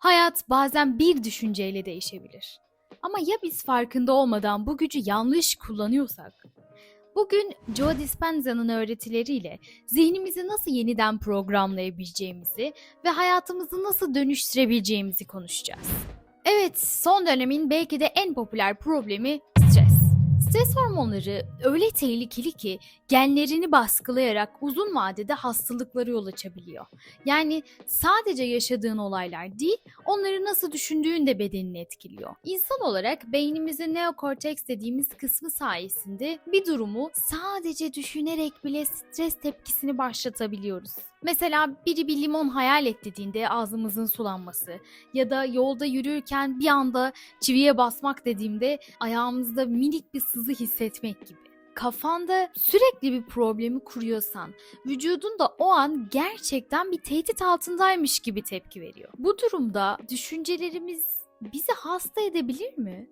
Hayat bazen bir düşünceyle değişebilir. Ama ya biz farkında olmadan bu gücü yanlış kullanıyorsak? Bugün Joe Dispenza'nın öğretileriyle zihnimizi nasıl yeniden programlayabileceğimizi ve hayatımızı nasıl dönüştürebileceğimizi konuşacağız. Evet, son dönemin belki de en popüler problemi stres. Hormonları öyle tehlikeli ki genlerini baskılayarak uzun vadede hastalıklara yol açabiliyor. Yani sadece yaşadığın olaylar değil, onları nasıl düşündüğün de bedenini etkiliyor. İnsan olarak beynimizin neokorteks dediğimiz kısmı sayesinde bir durumu sadece düşünerek bile stres tepkisini başlatabiliyoruz. Mesela biri bir limon hayal et dediğinde ağzımızın sulanması ya da yolda yürürken bir anda çiviye basmak dediğimde ayağımızda minik bir sızı hissetmek gibi kafanda sürekli bir problemi kuruyorsan, vücudun da o an gerçekten bir tehdit altındaymış gibi tepki veriyor. Bu durumda düşüncelerimiz bizi hasta edebilir mi?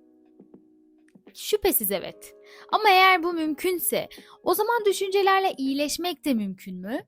Şüphesiz evet. Ama eğer bu mümkünse, o zaman düşüncelerle iyileşmek de mümkün mü?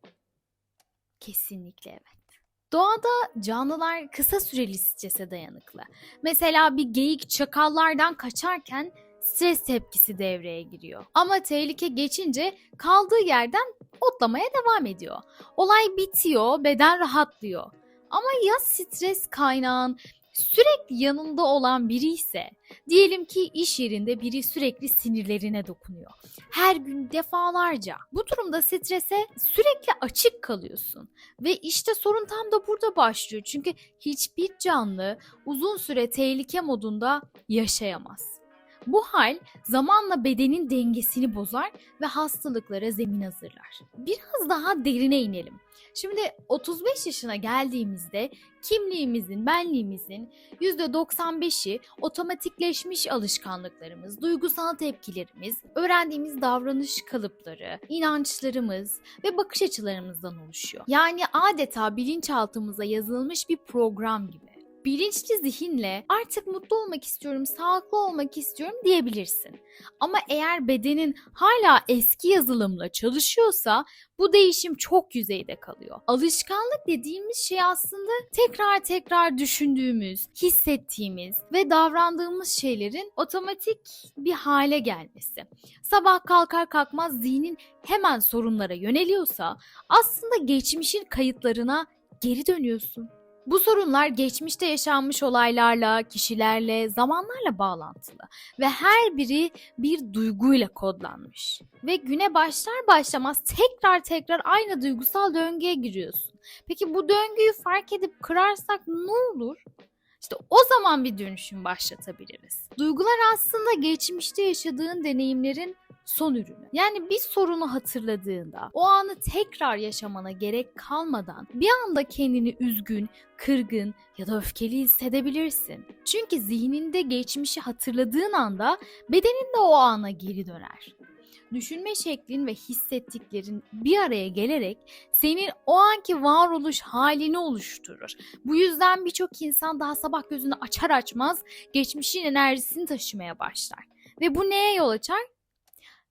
Kesinlikle evet. Doğada canlılar kısa süreli strese dayanıklı. Mesela bir geyik çakallardan kaçarken stres tepkisi devreye giriyor. Ama tehlike geçince kaldığı yerden otlamaya devam ediyor. Olay bitiyor, beden rahatlıyor. Ama ya stres kaynağın sürekli yanında olan biri ise, diyelim ki iş yerinde biri sürekli sinirlerine dokunuyor. Her gün defalarca. Bu durumda strese sürekli açık kalıyorsun. Ve işte sorun tam da burada başlıyor. Çünkü hiçbir canlı uzun süre tehlike modunda yaşayamaz. Bu hal zamanla bedenin dengesini bozar ve hastalıklara zemin hazırlar. Biraz daha derine inelim. Şimdi 35 yaşına geldiğimizde kimliğimizin, benliğimizin %95'i otomatikleşmiş alışkanlıklarımız, duygusal tepkilerimiz, öğrendiğimiz davranış kalıpları, inançlarımız ve bakış açılarımızdan oluşuyor. Yani adeta bilinçaltımıza yazılmış bir program gibi bilinçli zihinle artık mutlu olmak istiyorum, sağlıklı olmak istiyorum diyebilirsin. Ama eğer bedenin hala eski yazılımla çalışıyorsa bu değişim çok yüzeyde kalıyor. Alışkanlık dediğimiz şey aslında tekrar tekrar düşündüğümüz, hissettiğimiz ve davrandığımız şeylerin otomatik bir hale gelmesi. Sabah kalkar kalkmaz zihnin hemen sorunlara yöneliyorsa aslında geçmişin kayıtlarına geri dönüyorsun. Bu sorunlar geçmişte yaşanmış olaylarla, kişilerle, zamanlarla bağlantılı ve her biri bir duyguyla kodlanmış. Ve güne başlar başlamaz tekrar tekrar aynı duygusal döngüye giriyorsun. Peki bu döngüyü fark edip kırarsak ne olur? İşte o zaman bir dönüşüm başlatabiliriz. Duygular aslında geçmişte yaşadığın deneyimlerin son ürünü. Yani bir sorunu hatırladığında o anı tekrar yaşamana gerek kalmadan bir anda kendini üzgün, kırgın ya da öfkeli hissedebilirsin. Çünkü zihninde geçmişi hatırladığın anda bedenin de o ana geri döner. Düşünme şeklin ve hissettiklerin bir araya gelerek senin o anki varoluş halini oluşturur. Bu yüzden birçok insan daha sabah gözünü açar açmaz geçmişin enerjisini taşımaya başlar. Ve bu neye yol açar?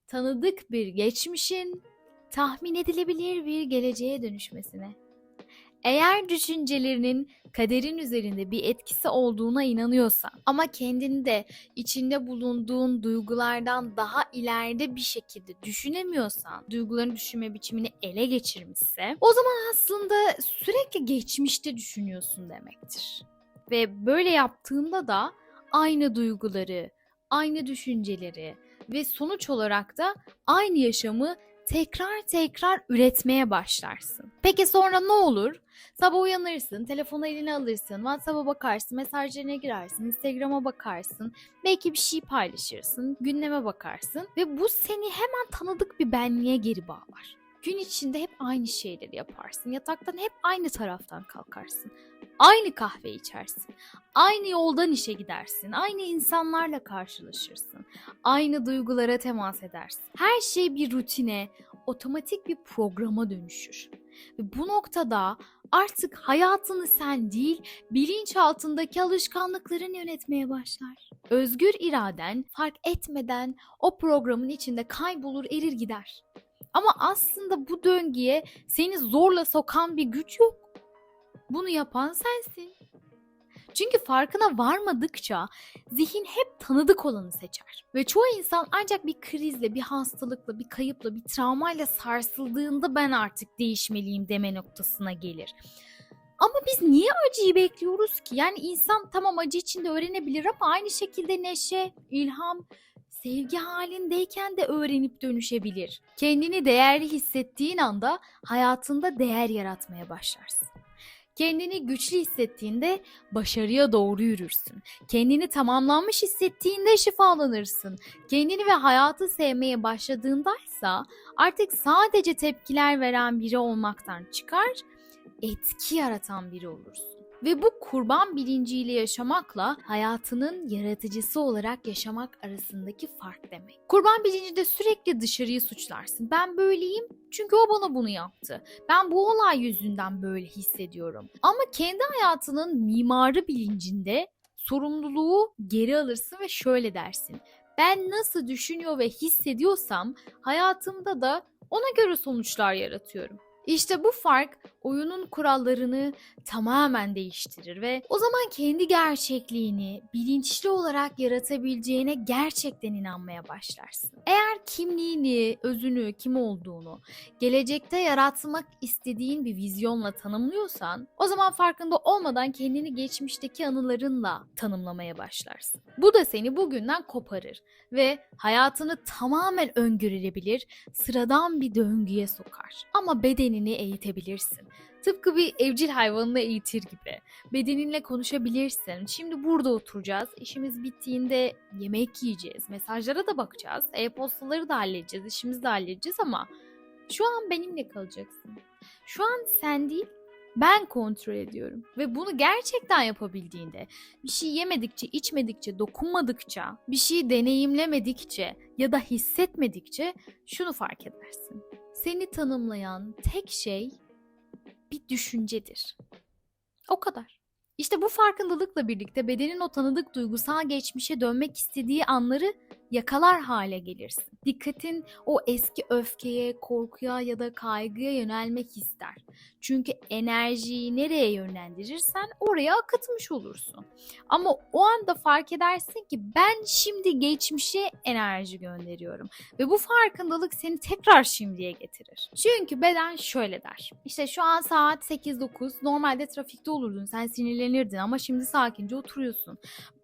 Tanıdık bir geçmişin tahmin edilebilir bir geleceğe dönüşmesine. Eğer düşüncelerinin kaderin üzerinde bir etkisi olduğuna inanıyorsan ama kendini de içinde bulunduğun duygulardan daha ileride bir şekilde düşünemiyorsan, duyguların düşünme biçimini ele geçirmişse, o zaman aslında sürekli geçmişte düşünüyorsun demektir. Ve böyle yaptığında da aynı duyguları, aynı düşünceleri, ve sonuç olarak da aynı yaşamı tekrar tekrar üretmeye başlarsın. Peki sonra ne olur? Sabah uyanırsın, telefonu eline alırsın, WhatsApp'a bakarsın, mesajlarına girersin, Instagram'a bakarsın, belki bir şey paylaşırsın, gündeme bakarsın ve bu seni hemen tanıdık bir benliğe geri bağlar. Gün içinde hep aynı şeyleri yaparsın. Yataktan hep aynı taraftan kalkarsın. Aynı kahve içersin. Aynı yoldan işe gidersin. Aynı insanlarla karşılaşırsın. Aynı duygulara temas edersin. Her şey bir rutine, otomatik bir programa dönüşür. Ve bu noktada artık hayatını sen değil, bilinç altındaki alışkanlıkların yönetmeye başlar. Özgür iraden fark etmeden o programın içinde kaybolur, erir gider. Ama aslında bu döngüye seni zorla sokan bir güç yok. Bunu yapan sensin. Çünkü farkına varmadıkça zihin hep tanıdık olanı seçer. Ve çoğu insan ancak bir krizle, bir hastalıkla, bir kayıpla, bir travmayla sarsıldığında ben artık değişmeliyim deme noktasına gelir. Ama biz niye acıyı bekliyoruz ki? Yani insan tamam acı içinde öğrenebilir ama aynı şekilde neşe, ilham, sevgi halindeyken de öğrenip dönüşebilir. Kendini değerli hissettiğin anda hayatında değer yaratmaya başlarsın. Kendini güçlü hissettiğinde başarıya doğru yürürsün. Kendini tamamlanmış hissettiğinde şifalanırsın. Kendini ve hayatı sevmeye başladığındaysa artık sadece tepkiler veren biri olmaktan çıkar, etki yaratan biri olursun. Ve bu kurban bilinciyle yaşamakla hayatının yaratıcısı olarak yaşamak arasındaki fark demek. Kurban bilincinde sürekli dışarıyı suçlarsın. Ben böyleyim çünkü o bana bunu yaptı. Ben bu olay yüzünden böyle hissediyorum. Ama kendi hayatının mimarı bilincinde sorumluluğu geri alırsın ve şöyle dersin. Ben nasıl düşünüyor ve hissediyorsam hayatımda da ona göre sonuçlar yaratıyorum. İşte bu fark oyunun kurallarını tamamen değiştirir ve o zaman kendi gerçekliğini bilinçli olarak yaratabileceğine gerçekten inanmaya başlarsın. Eğer kimliğini, özünü, kim olduğunu gelecekte yaratmak istediğin bir vizyonla tanımlıyorsan o zaman farkında olmadan kendini geçmişteki anılarınla tanımlamaya başlarsın. Bu da seni bugünden koparır ve hayatını tamamen öngörülebilir, sıradan bir döngüye sokar. Ama bedenini eğitebilirsin. Tıpkı bir evcil hayvanını eğitir gibi. Bedeninle konuşabilirsin. Şimdi burada oturacağız. İşimiz bittiğinde yemek yiyeceğiz. Mesajlara da bakacağız. E-postaları da halledeceğiz. işimizi de halledeceğiz ama şu an benimle kalacaksın. Şu an sen değil, ben kontrol ediyorum. Ve bunu gerçekten yapabildiğinde, bir şey yemedikçe, içmedikçe, dokunmadıkça, bir şey deneyimlemedikçe ya da hissetmedikçe şunu fark edersin. Seni tanımlayan tek şey bir düşüncedir. O kadar. İşte bu farkındalıkla birlikte bedenin o tanıdık duygusal geçmişe dönmek istediği anları yakalar hale gelirsin. Dikkatin o eski öfkeye, korkuya ya da kaygıya yönelmek ister. Çünkü enerjiyi nereye yönlendirirsen oraya akıtmış olursun. Ama o anda fark edersin ki ben şimdi geçmişe enerji gönderiyorum. Ve bu farkındalık seni tekrar şimdiye getirir. Çünkü beden şöyle der. İşte şu an saat 8-9 normalde trafikte olurdun sen sinirlenirdin ama şimdi sakince oturuyorsun.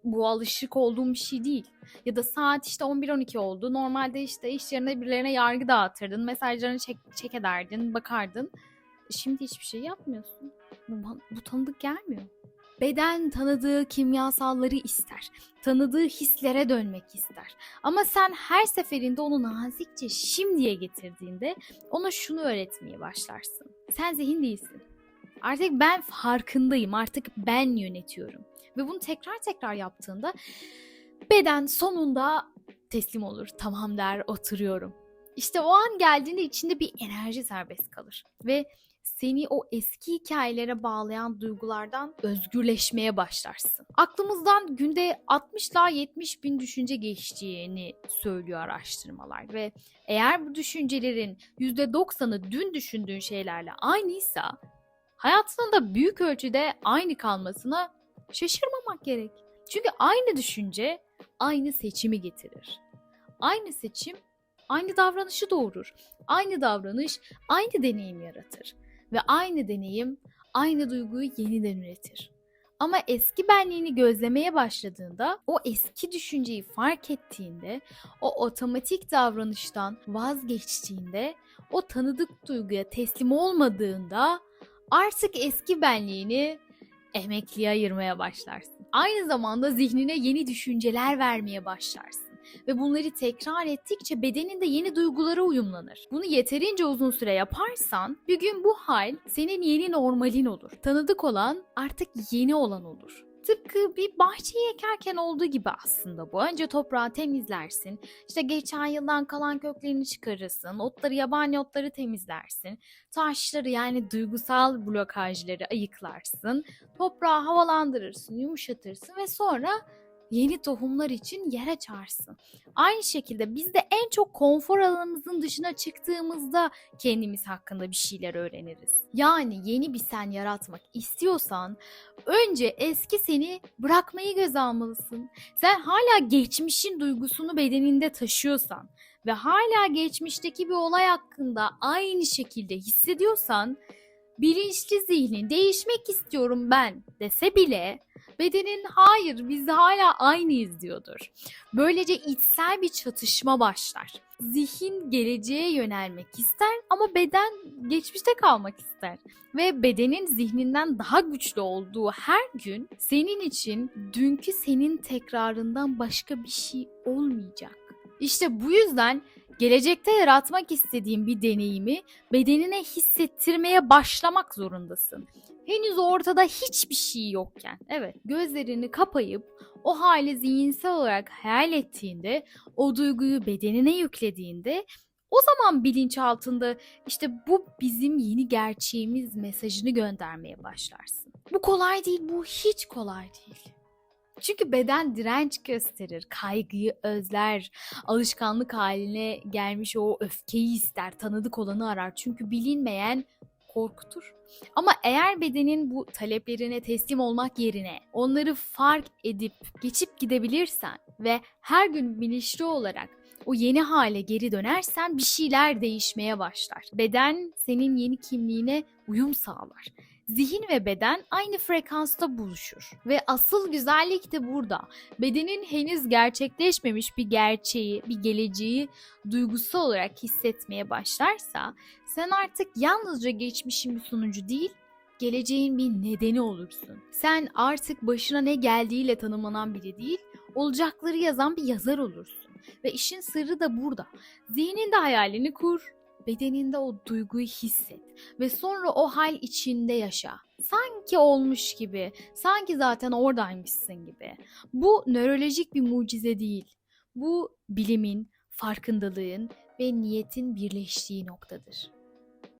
Bu alışık olduğum bir şey değil. Ya da saat işte 11-12 oldu. Normalde işte iş yerine birilerine yargı dağıtırdın. Mesajlarını çek, çek ederdin, bakardın. Şimdi hiçbir şey yapmıyorsun. Bu, bu tanıdık gelmiyor. Beden tanıdığı kimyasalları ister. Tanıdığı hislere dönmek ister. Ama sen her seferinde onu nazikçe şimdiye getirdiğinde ona şunu öğretmeye başlarsın. Sen zihin değilsin. Artık ben farkındayım. Artık ben yönetiyorum. Ve bunu tekrar tekrar yaptığında beden sonunda teslim olur. Tamam der, oturuyorum. İşte o an geldiğinde içinde bir enerji serbest kalır. Ve seni o eski hikayelere bağlayan duygulardan özgürleşmeye başlarsın. Aklımızdan günde 60 ila 70 bin düşünce geçtiğini söylüyor araştırmalar ve eğer bu düşüncelerin %90'ı dün düşündüğün şeylerle aynıysa hayatının da büyük ölçüde aynı kalmasına şaşırmamak gerek. Çünkü aynı düşünce aynı seçimi getirir. Aynı seçim aynı davranışı doğurur. Aynı davranış aynı deneyim yaratır ve aynı deneyim aynı duyguyu yeniden üretir. Ama eski benliğini gözlemeye başladığında, o eski düşünceyi fark ettiğinde, o otomatik davranıştan vazgeçtiğinde, o tanıdık duyguya teslim olmadığında artık eski benliğini emekliye ayırmaya başlarsın. Aynı zamanda zihnine yeni düşünceler vermeye başlarsın ve bunları tekrar ettikçe bedeninde yeni duygulara uyumlanır. Bunu yeterince uzun süre yaparsan bir gün bu hal senin yeni normalin olur. Tanıdık olan artık yeni olan olur. Tıpkı bir bahçeyi ekerken olduğu gibi aslında bu. Önce toprağı temizlersin. İşte geçen yıldan kalan köklerini çıkarırsın. Otları, yabani otları temizlersin. Taşları yani duygusal blokajları ayıklarsın. Toprağı havalandırırsın, yumuşatırsın ve sonra yeni tohumlar için yer açarsın. Aynı şekilde biz de en çok konfor alanımızın dışına çıktığımızda kendimiz hakkında bir şeyler öğreniriz. Yani yeni bir sen yaratmak istiyorsan önce eski seni bırakmayı göze almalısın. Sen hala geçmişin duygusunu bedeninde taşıyorsan ve hala geçmişteki bir olay hakkında aynı şekilde hissediyorsan bilinçli zihnin değişmek istiyorum ben dese bile bedenin hayır biz hala aynıyız diyordur. Böylece içsel bir çatışma başlar. Zihin geleceğe yönelmek ister ama beden geçmişte kalmak ister. Ve bedenin zihninden daha güçlü olduğu her gün senin için dünkü senin tekrarından başka bir şey olmayacak. İşte bu yüzden gelecekte yaratmak istediğin bir deneyimi bedenine hissettirmeye başlamak zorundasın. Henüz ortada hiçbir şey yokken. Evet, gözlerini kapayıp o hali zihinsel olarak hayal ettiğinde, o duyguyu bedenine yüklediğinde o zaman bilinçaltında işte bu bizim yeni gerçeğimiz mesajını göndermeye başlarsın. Bu kolay değil, bu hiç kolay değil. Çünkü beden direnç gösterir, kaygıyı özler, alışkanlık haline gelmiş o öfkeyi ister, tanıdık olanı arar. Çünkü bilinmeyen korkutur. Ama eğer bedenin bu taleplerine teslim olmak yerine onları fark edip geçip gidebilirsen ve her gün bilinçli olarak o yeni hale geri dönersen bir şeyler değişmeye başlar. Beden senin yeni kimliğine uyum sağlar. Zihin ve beden aynı frekansta buluşur. Ve asıl güzellik de burada. Bedenin henüz gerçekleşmemiş bir gerçeği, bir geleceği duygusal olarak hissetmeye başlarsa sen artık yalnızca geçmişin bir sonucu değil, geleceğin bir nedeni olursun. Sen artık başına ne geldiğiyle tanımlanan biri değil, olacakları yazan bir yazar olursun. Ve işin sırrı da burada. Zihninde hayalini kur, bedeninde o duyguyu hisset ve sonra o hal içinde yaşa. Sanki olmuş gibi, sanki zaten oradaymışsın gibi. Bu nörolojik bir mucize değil. Bu bilimin, farkındalığın ve niyetin birleştiği noktadır.